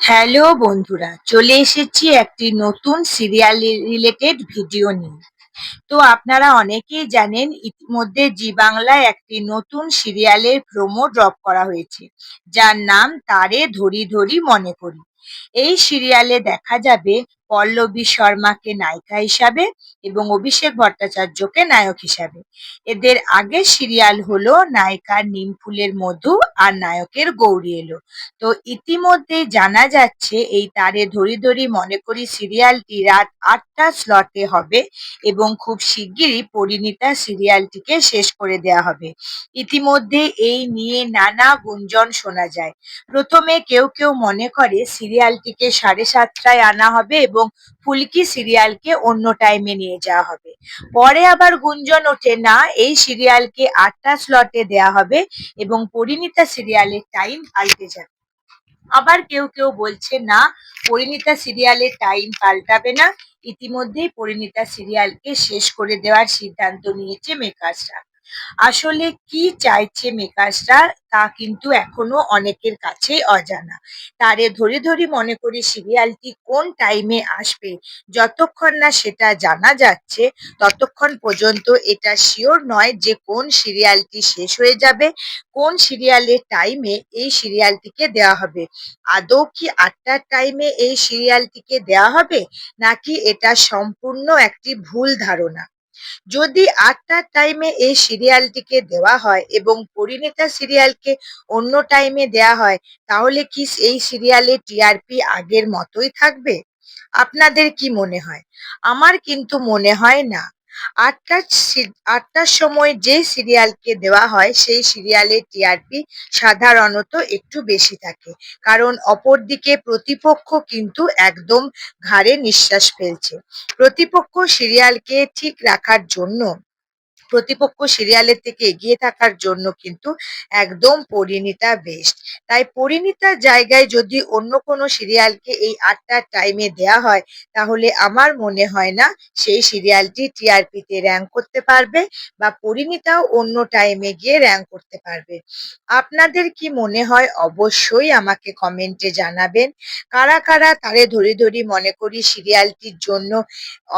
Hello বন্ধুরা, চলে এসেছি একটি নতুন সিরিয়াল রিলেটেড ভিডিও নিয়ে। তো আপনারা অনেকেই জানেন, ইতিমধ্যে জি বাংলায় একটি নতুন সিরিয়ালের প্রোমো ড্রপ করা হয়েছে, যার নাম তারে ধরি ধরি মনে করি। এই সিরিয়ালে দেখা যাবে পল্লবী শর্মাকে নায়িকা হিসাবে এবং অভিষেক ভট্টাচার্যকে নায়ক হিসাবে। এদের আগের সিরিয়াল হলো নায়িকার নিমফুলের মধু আর নায়কের গৌরী এলো। তো ইতিমধ্যেই জানা যাচ্ছে এই তারে ধরি ধরি মনে করি সিরিয়ালটি রাত আটটা স্লটে হবে এবং খুব শিগগিরই পরিণীতা সিরিয়ালটিকে শেষ করে দেয়া হবে। ইতিমধ্যে এই নিয়ে নানা গুঞ্জন শোনা যায়। প্রথমে কেউ কেউ মনে করে সিরিয়ালটিকে সাড়ে সাতটায় আনা হবে এবং ফুলকি সিরিয়ালকে অন্য টাইমে নিয়ে যাওয়া হবে। পরে আবার গুঞ্জন ওঠে, না, এই সিরিয়ালকে আটটা স্লটে দেয়া হবে এবং পরিণীতা সিরিয়ালের টাইম পাল্টে যাবে। আবার কেউ কেউ বলছে, না, পরিণীতা সিরিয়ালের টাইম পাল্টাবে না। ইতিমধ্যেই পরিণীতা সিরিয়ালকে শেষ করে দেওয়ার সিদ্ধান্ত নিয়েছে মেকার্সরা আসলে কি চাইছে মেকার্সরা তা কিন্তু এখনও অনেকের কাছেই অজানা। তারে ধরে ধরে মনে করি সিরিয়ালটি কোন টাইমে আসবে, যতক্ষণ না সেটা জানা যাচ্ছে, ততক্ষণ পর্যন্ত এটা শিওর নয় যে কোন সিরিয়ালটি শেষ হয়ে যাবে, কোন সিরিয়ালের টাইমে এই সিরিয়ালটিকে দেওয়া হবে। আদৌ কি আটটার টাইমে এই সিরিয়ালটিকে দেওয়া হবে, নাকি এটা সম্পূর্ণ একটি ভুল ধারণা? যদি আটটার টাইমে এই সিরিয়ালটিকে দেওয়া হয় এবং পরিণীতা সিরিয়ালকে অন্য টাইমে দেওয়া হয়, তাহলে কি এই সিরিয়ালে টিআরপি আগের মতোই থাকবে? আপনাদের কি মনে হয়? আমার কিন্তু মনে হয় না। আটটার আটটার সময় যে সিরিয়ালকে দেওয়া হয়, সেই সিরিয়ালের টিআরপি সাধারণত একটু বেশি থাকে। কারণ অপরদিকে প্রতিপক্ষ কিন্তু একদম ঘাড়ে নিঃশ্বাস ফেলছে। প্রতিপক্ষ সিরিয়ালকে ঠিক রাখার জন্য প্রতিপক্ষ সিরিয়ালের থেকে এগিয়ে থাকার জন্য কিন্তু একদম পরিণীতা বেস্ট তাই পরিণীতার জায়গায় যদি অন্য কোনো সিরিয়ালকে এই আটটার টাইমে দেয়া হয়, তাহলে আমার মনে হয় না সেই সিরিয়ালটি টিআরপিতে র্যাঙ্ক করতে পারবে বা পরিণীতাও অন্য টাইমে গিয়ে র্যাঙ্ক করতে পারবে। আপনাদের কি মনে হয়? অবশ্যই আমাকে কমেন্টে জানাবেন। কারা কারা তারে ধরে ধরি মনে করি সিরিয়ালটির জন্য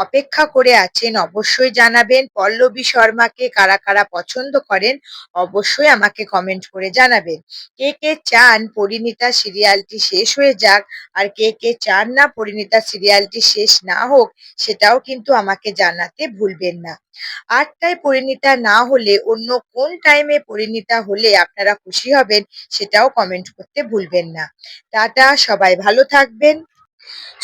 অপেক্ষা করে আছেন, অবশ্যই জানাবেন। পল্লবী শর্মাকে কারা কারা পছন্দ করেন, অবশ্যই আমাকে কমেন্ট করে জানাবেন। কে কে চান পরিণীতা সিরিয়ালটি শেষ হয়ে যাক, আর কে কে চান না পরিণীতা সিরিয়ালটি শেষ না হোক, সেটাও কিন্তু আমাকে জানাতে ভুলবেন না। আটটায় পরিণীতা না হলে অন্য কোন টাইমে পরিণীতা হলে আপনারা খুশি হবেন, সেটাও কমেন্ট করতে ভুলবেন না। টাটা, সবাই ভালো থাকবেন।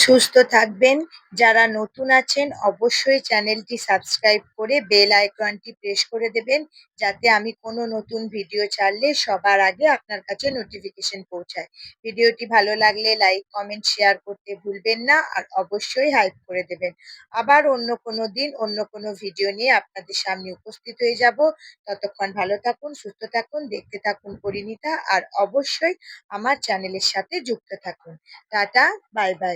সুস্থ থাকবেন। যারা নতুন আছেন, অবশ্যই চ্যানেলটি সাবস্ক্রাইব করে বেল আইকনটি প্রেস করে দেবেন, যাতে আমি কোনো নতুন ভিডিও ছাড়লে সবার আগে আপনার কাছে নোটিফিকেশন পৌঁছায়। ভিডিওটি ভালো লাগলে লাইক, কমেন্ট, শেয়ার করতে ভুলবেন না আর অবশ্যই হাইপ করে দেবেন। আবার অন্য কোনো দিন অন্য কোনো ভিডিও নিয়ে আপনাদের সামনে উপস্থিত হয়ে যাব। ততক্ষণ ভালো থাকুন, সুস্থ থাকুন, দেখতে থাকুন পরিণীতা, আর অবশ্যই আমার চ্যানেলের সাথে যুক্ত থাকুন। Tata, bye bye.